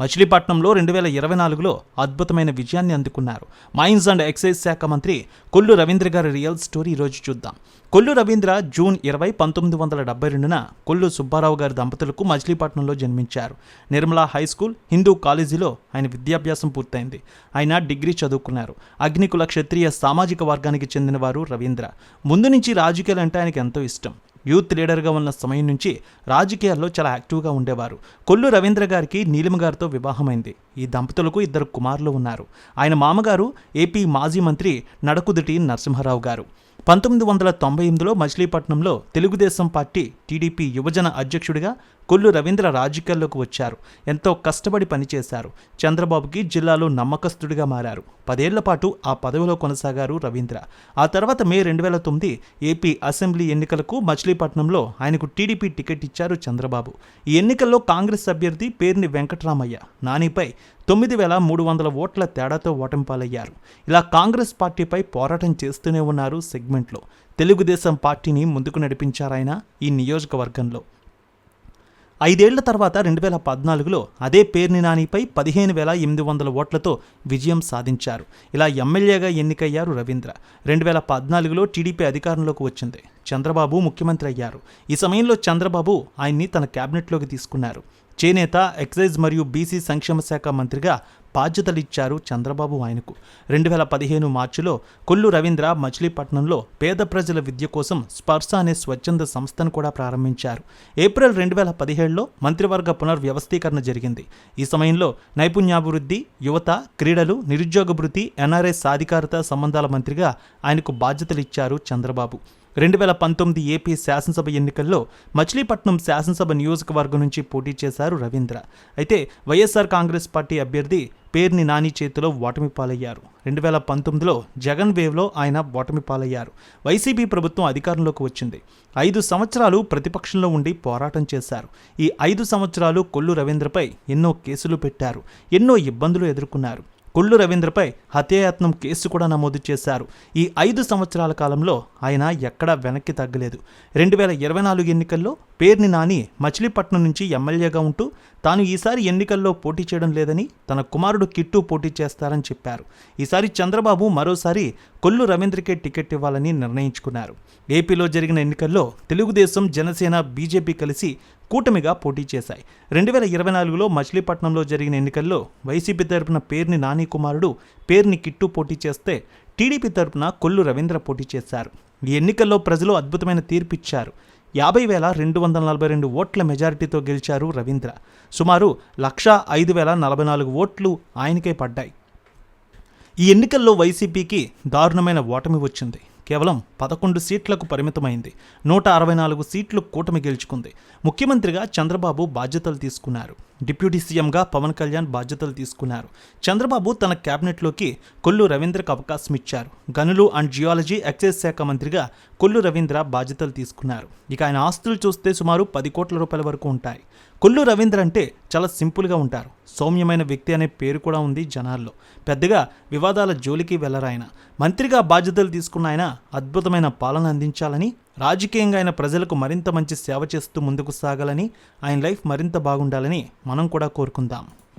మచిలీపట్నంలో రెండు వేల ఇరవై నాలుగులో అద్భుతమైన విజయాన్ని అందుకున్నారు. మైన్స్ అండ్ ఎక్సైజ్ శాఖ మంత్రి కొల్లు రవీంద్ర గారి రియల్ స్టోరీ ఈరోజు చూద్దాం. కొల్లు రవీంద్ర జూన్ ఇరవై పంతొమ్మిది వందల డెబ్బై రెండున కొల్లు సుబ్బారావు గారి దంపతులకు మచిలీపట్నంలో జన్మించారు. నిర్మలా హై స్కూల్ హిందూ కాలేజీలో ఆయన విద్యాభ్యాసం పూర్తయింది. ఆయన డిగ్రీ చదువుకున్నారు. అగ్నికుల క్షత్రియ సామాజిక వర్గానికి చెందినవారు రవీంద్ర. ముందు నుంచి రాజకీయాలు అంటే ఆయనకు ఎంతో ఇష్టం. యూత్ లీడర్గా ఉన్న సమయం నుంచి రాజకీయాల్లో చాలా యాక్టివ్గా ఉండేవారు. కొల్లు రవీంద్ర గారికి నీలిమ గారితో వివాహమైంది. ఈ దంపతులకు ఇద్దరు కుమారులు ఉన్నారు. ఆయన మామగారు ఏపీ మాజీ మంత్రి నడకుదుటి నరసింహారావు గారు. పంతొమ్మిది వందల తొంభై ఎనిమిదిలో మచిలీపట్నంలో తెలుగుదేశం పార్టీ టీడీపీ యువజన అధ్యక్షుడిగా కొల్లు రవీంద్ర రాజకీయాల్లోకి వచ్చారు. ఎంతో కష్టపడి పనిచేశారు. చంద్రబాబుకి జిల్లాలో నమ్మకస్తుడిగా మారారు. పదేళ్ళ పాటు ఆ పదవిలో కొనసాగారు రవీంద్ర. ఆ తర్వాత మే రెండు వేల తొమ్మిది ఏపీ అసెంబ్లీ ఎన్నికలకు మచిలీపట్నంలో ఆయనకు టీడీపీ టికెట్ ఇచ్చారు చంద్రబాబు. ఈ ఎన్నికల్లో కాంగ్రెస్ అభ్యర్థి పేర్ని వెంకటరామయ్య. నానిపై తొమ్మిది వేల మూడు వందల ఓట్ల తేడాతో ఓటమి పాలయ్యారు ఇలా కాంగ్రెస్ పార్టీపై పోరాటం చేస్తూనే ఉన్నారు సెగ్మెంట్లో. తెలుగుదేశం పార్టీని ముందుకు నడిపించారాయన ఈ నియోజకవర్గంలో. ఐదేళ్ళ తర్వాత రెండు వేల పద్నాలుగులో అదే పేర్ని నానిపై పదిహేను వేల ఎనిమిది వందల ఓట్లతో విజయం సాధించారు. ఇలా ఎమ్మెల్యేగా ఎన్నికయ్యారు రవీంద్ర. రెండు వేల పద్నాలుగులో టీడీపీ అధికారంలోకి వచ్చింది. చంద్రబాబు ముఖ్యమంత్రి అయ్యారు. ఈ సమయంలో చంద్రబాబు ఆయన్ని తన క్యాబినెట్లోకి తీసుకున్నారు. చేనేత ఎక్సైజ్ మరియు బీసీ సంక్షేమ శాఖ మంత్రిగా బాధ్యతలు ఇచ్చారు చంద్రబాబు ఆయనకు. రెండు వేల పదిహేను మార్చిలో కొల్లు రవీంద్ర మచిలీపట్నంలో పేద ప్రజల విద్య కోసం స్పర్శ అనే స్వచ్ఛంద సంస్థను కూడా ప్రారంభించారు. ఏప్రిల్ రెండు వేల పదిహేడులో మంత్రివర్గ పునర్వ్యవస్థీకరణ జరిగింది. ఈ సమయంలో నైపుణ్యాభివృద్ధి యువత క్రీడలు నిరుద్యోగ భృతి ఎన్ఆర్ఐ సాధికారత సంబంధాల మంత్రిగా ఆయనకు బాధ్యతలు ఇచ్చారు చంద్రబాబు. రెండు వేల పంతొమ్మిది ఏపీ శాసనసభ ఎన్నికల్లో మచిలీపట్నం శాసనసభ నియోజకవర్గం నుంచి పోటీ చేశారు రవీంద్ర. అయితే వైఎస్ఆర్ కాంగ్రెస్ పార్టీ అభ్యర్థి పేర్ని నాని చేతిలో ఓటమి పాలయ్యారు. రెండు వేల పంతొమ్మిదిలో జగన్ వేవ్లో ఆయన ఓటమి పాలయ్యారు. వైసీపీ ప్రభుత్వం అధికారంలోకి వచ్చింది. ఐదు సంవత్సరాలు ప్రతిపక్షంలో ఉండి పోరాటం చేశారు. ఈ ఐదు సంవత్సరాలు కొల్లు రవీంద్రపై ఎన్నో కేసులు పెట్టారు. ఎన్నో ఇబ్బందులు ఎదుర్కొన్నారు. కొల్లు రవీంద్రపై హత్యాయత్నం కేసు కూడా నమోదు చేశారు. ఈ ఐదు సంవత్సరాల కాలంలో ఆయన ఎక్కడా వెనక్కి తగ్గలేదు. రెండు వేల ఇరవై నాలుగు ఎన్నికల్లో పేర్ని నాని మచిలీపట్నం నుంచి ఎమ్మెల్యేగా ఉంటూ తాను ఈసారి ఎన్నికల్లో పోటీ చేయడం లేదని తన కుమారుడు కిట్టు పోటీ చేస్తారని చెప్పారు. ఈసారి చంద్రబాబు మరోసారి కొల్లు రవీంద్రకే టికెట్ ఇవ్వాలని నిర్ణయించుకున్నారు. ఏపీలో జరిగిన ఎన్నికల్లో తెలుగుదేశం జనసేన బీజేపీ కలిసి కూటమిగా పోటీ చేశాయి. రెండు వేల ఇరవై నాలుగులో మచిలీపట్నంలో జరిగిన ఎన్నికల్లో వైసీపీ తరపున పేర్ని నాని కుమారుడు పేర్ని కిట్టు పోటీ చేస్తే టీడీపీ తరపున కొల్లు రవీంద్ర పోటీ చేశారు. ఈ ఎన్నికల్లో ప్రజలు అద్భుతమైన తీర్పు ఇచ్చారు యాభై వేల రెండు వందల నలభై రెండు ఓట్ల మెజారిటీతో గెలిచారు రవీంద్ర. సుమారు లక్ష ఐదు వేల నలభై నాలుగు ఓట్లు ఆయనకే పడ్డాయి. ఈ ఎన్నికల్లో వైసీపీకి దారుణమైన ఓటమి వచ్చింది. కేవలం పదకొండు సీట్లకు పరిమితమైంది. నూట అరవై నాలుగు సీట్లు కూటమి గెలుచుకుంది. ముఖ్యమంత్రిగా చంద్రబాబు బాధ్యతలు తీసుకున్నారు. డిప్యూటీ సీఎంగా పవన్ కళ్యాణ్ బాధ్యతలు తీసుకున్నారు. చంద్రబాబు తన కేబినెట్లోకి కొల్లు రవీంద్రకు అవకాశం ఇచ్చారు. గనులు అండ్ జియాలజీ ఎక్సైజ్ శాఖ మంత్రిగా కొల్లు రవీంద్ర బాధ్యతలు తీసుకున్నారు. ఇక ఆయన ఆస్తులు చూస్తే సుమారు పది కోట్ల రూపాయల వరకు ఉంటాయి. కొల్లు రవీంద్ర అంటే చాలా సింపుల్గా ఉంటారు. సౌమ్యమైన వ్యక్తి అనే పేరు కూడా ఉంది జనాల్లో. పెద్దగా వివాదాల జోలికి వెళ్ళరాయన. మంత్రిగా బాధ్యతలు తీసుకున్న ఆయన అద్భుతమైన పాలన అందించాలని రాజకీయంగా ఆయన ప్రజలకు మరింత మంచి సేవ చేస్తూ ముందుకు సాగాలని ఆయన లైఫ్ మరింత బాగుండాలని మనం కూడా కోరుకుందాం.